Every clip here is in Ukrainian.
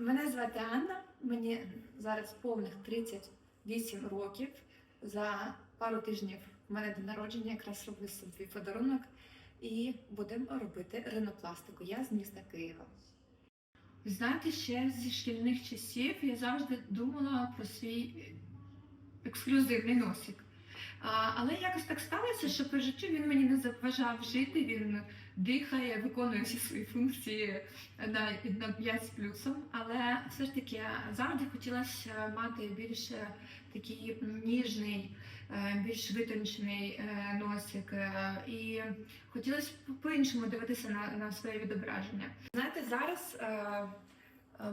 Мене звати Анна, мені зараз повних 38 років. За пару тижнів в мене день народження, якраз роблю собі подарунок і будемо робити ринопластику. Я з міста Києва. Знаєте, ще зі шкільних часів я завжди думала про свій ексклюзивний носик. Але якось так сталося, що по життю він мені не заважав жити, він дихає, виконує всі свої функції на, на 5 з плюсом. Але все ж таки завжди хотілося мати більш е, такий ніжний, е, більш витончений е, носик. е, І хотілося по-іншому дивитися на, на своє відображення. Знаєте, зараз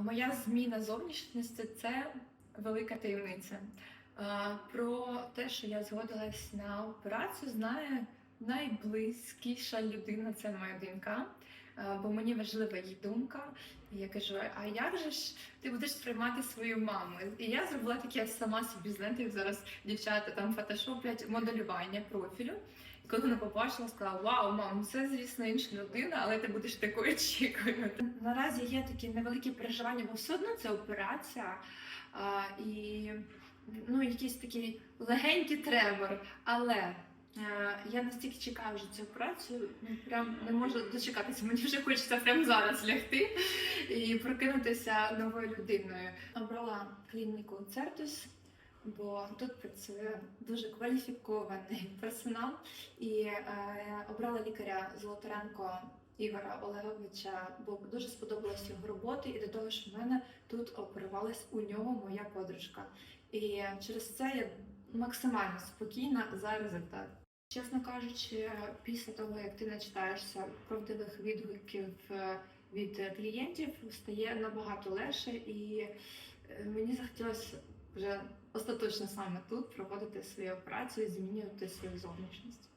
моя зміна зовнішності це велика таємниця. Про те, що я згодилась на операцію, знає найблизькіша людина це моя донька. Бо мені важлива її думка. Я кажу: а як же ж ти будеш сприймати свою маму? І я зробила таке сама собі, знаєте, як зараз дівчата там фотошоплять моделювання профілю. І коли вона побачила, сказала: Вау, мам, це звісно інша людина, але ти будеш такою чікою. Наразі є такі невеликі переживання, бо все одно це операція. І ну, якийсь такий легенький тревор, Але е, я настільки чекаю вже цю операцію, ну, прям не можу дочекатися. Мені вже хочеться прямо зараз лягти і прокинутися новою людиною. Обрала клініку Цертус. Бо тут працює дуже кваліфікований персонал, і е, обрала лікаря Золотаренко Ігора Олеговича, бо дуже сподобалась його робота, і до того, що в мене тут оперувалась у нього моя подружка. І через це я максимально спокійна за результат. Чесно кажучи, після того, як ти начитаєшся правдивих відгуків е, від клієнтів, стає набагато легше, і е, мені захотілося вже остаточно саме тут проводити свою операцію змінювати свою зовнішність.